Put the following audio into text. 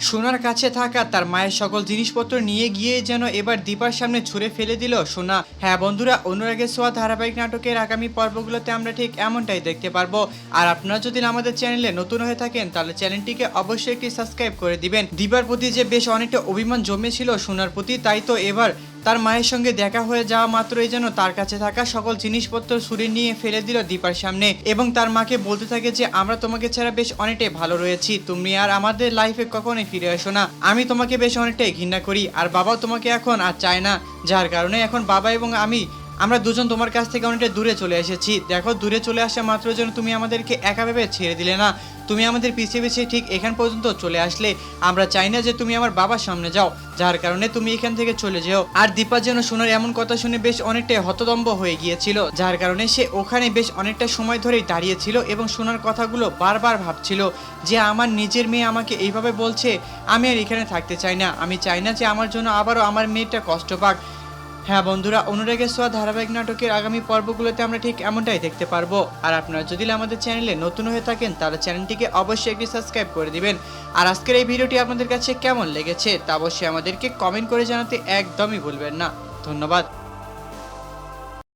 সোনার কাছে থাকা তার মায়ের সকল জিনিসপত্র নিয়ে গিয়ে যেন এবার দীপার সামনে ছুঁড়ে ফেলে দিল সোনা। হ্যাঁ বন্ধুরা অনুরাগের সোয়া ধারাবাহিক নাটকের আগামী পর্বগুলোতে আমরা ঠিক এমনটাই দেখতে পারব। আর আপনারা যদি আমাদের চ্যানেলে নতুন হয়ে থাকেন, তাহলে চ্যানেলটিকে অবশ্যই একটি সাবস্ক্রাইব করে দিবেন। দীপার প্রতি যে বেশ অনেকটা অভিমান জমেছিল সোনার প্রতি, তাই তো এবার তার মায়ের সঙ্গে দেখা হয়ে যাওয়া মাত্রই যেন তার কাছে থাকা সকল জিনিসপত্র সুরে নিয়ে ফেলে দিল দীপার সামনে এবং তার মাকে বলতে থাকে যে, আমরা তোমাকে ছাড়া বেশ অনেকটাই ভালো রয়েছি। তুমি আর আমাদের লাইফে কখনই ফিরে আসো না। আমি তোমাকে বেশ অনেকটাই ঘৃণা করি। আর বাবা তোমাকে এখন আর চায় না। যার কারণে এখন বাবা এবং আমি আমরা দুজন তোমার কাছ থেকে অনেকটা দূরে চলে এসেছি। দেখো, দূরে চলে আসা মাত্র যেন তুমি আমাদেরকে একা ভেবে ছেড়ে দিলে না। তুমি আমাদের পিছিয়ে পিছিয়ে ঠিক এখান পর্যন্ত চলে আসলে। আমরা চাই না যে তুমি আমার বাবার সামনে যাও, যার কারণে তুমি এখান থেকে চলে যেও। আর দীপা যেন সোনার এমন কথা শুনে বেশ অনেকটাই হতদম্ব হয়ে গিয়েছিল, যার কারণে সে ওখানে বেশ অনেকটা সময় ধরেই দাঁড়িয়েছিল এবং সোনার কথাগুলো বারবার ভাবছিল যে আমার নিজের মেয়ে আমাকে এইভাবে বলছে, আমি আর এখানে থাকতে চাই না। আমি চাই না যে আমার জন্য আবারও আমার মেয়েটা কষ্ট পাক। হ্যাঁ বন্ধুরা, অনুরাগের সোয়া ধারাবাহিক নাটকের আগামী পর্বগুলোতে আমরা ঠিক এমনটাই দেখতে পারব। আর আপনারা যদি আমাদের চ্যানেলে নতুন হয়ে থাকেন, তাহলে চ্যানেলটিকে অবশ্যই একটি সাবস্ক্রাইব করে দিবেন। আর আজকের এই ভিডিওটি আপনাদের কাছে কেমন লেগেছে, তা অবশ্যই আমাদেরকে কমেন্ট করে জানাতে একদমই ভুলবেন না। ধন্যবাদ।